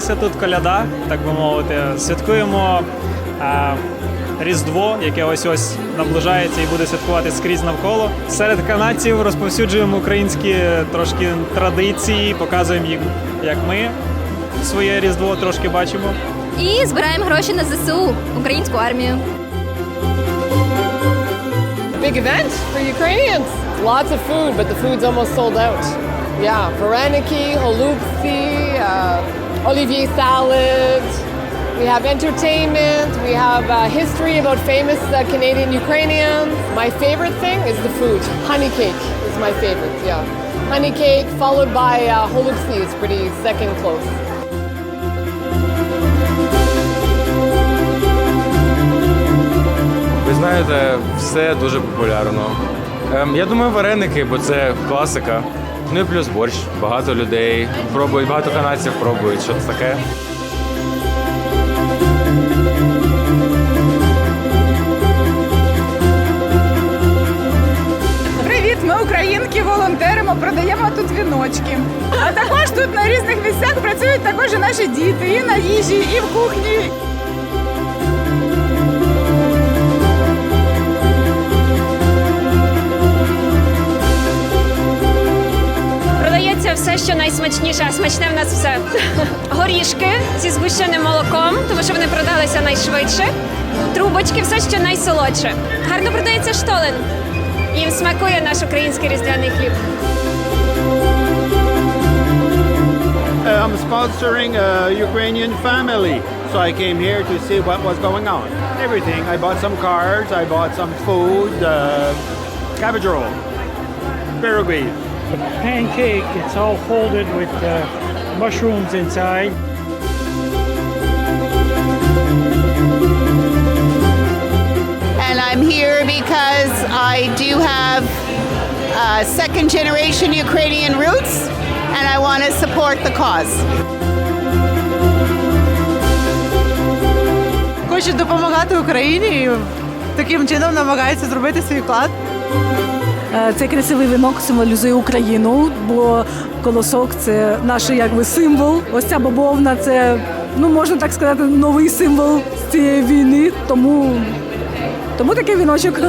Зібралися тут коляда, так би мовити. Святкуємо е, Різдво, яке ось ось наближається і буде святкувати скрізь навколо. Серед канадців розповсюджуємо українські трошки традиції, показуємо їм, як ми своє Різдво трошки бачимо. І збираємо гроші на ЗСУ, українську армію. Big event for Ukrainians. Lots of food, but the food's almost sold out. Yeah, vareniki, holubtsi, uh, olivier salad. We have entertainment. We have uh, history about famous uh, Canadian Ukrainians. My favorite thing is the food. Honey cake is my favorite. Yeah, honey cake followed by uh, holubtsi is pretty second close. Ви знаєте, все дуже популярно. Ем, я думаю, вареники, бо це класика. Ну і плюс борщ. Багато людей пробують, багато канадців пробують. Що це таке? Привіт, ми українки, волонтеримо, продаємо тут віночки. А також тут на різних місцях працюють також і наші діти, і на їжі, і в кухні. Все, що найсмачніше, смачне в нас все. Горішки зі згущеним молоком, тому що вони продалися найшвидше. Трубочки, все, що найсолодше. Гарно продається штолен. Їм смакує наш український різдвяний хліб. Uh, I'm sponsoring a Ukrainian family, so I came here to see what was going on. Everything. I bought some cards, I bought some food, uh, cabbage roll, pierogies. pancake. It's all folded with uh, mushrooms inside. and I'm here because I do have uh, second generation Ukrainian roots and I want to support the cause. Хочуть допомагати Україні і таким чином намагаються зробити свій вклад. Е, Цей красивий вінок символізує Україну, бо колосок це наш якби символ. Ось ця бобовна це, ну можна так сказати, новий символ цієї війни. Тому, тому такий віночок.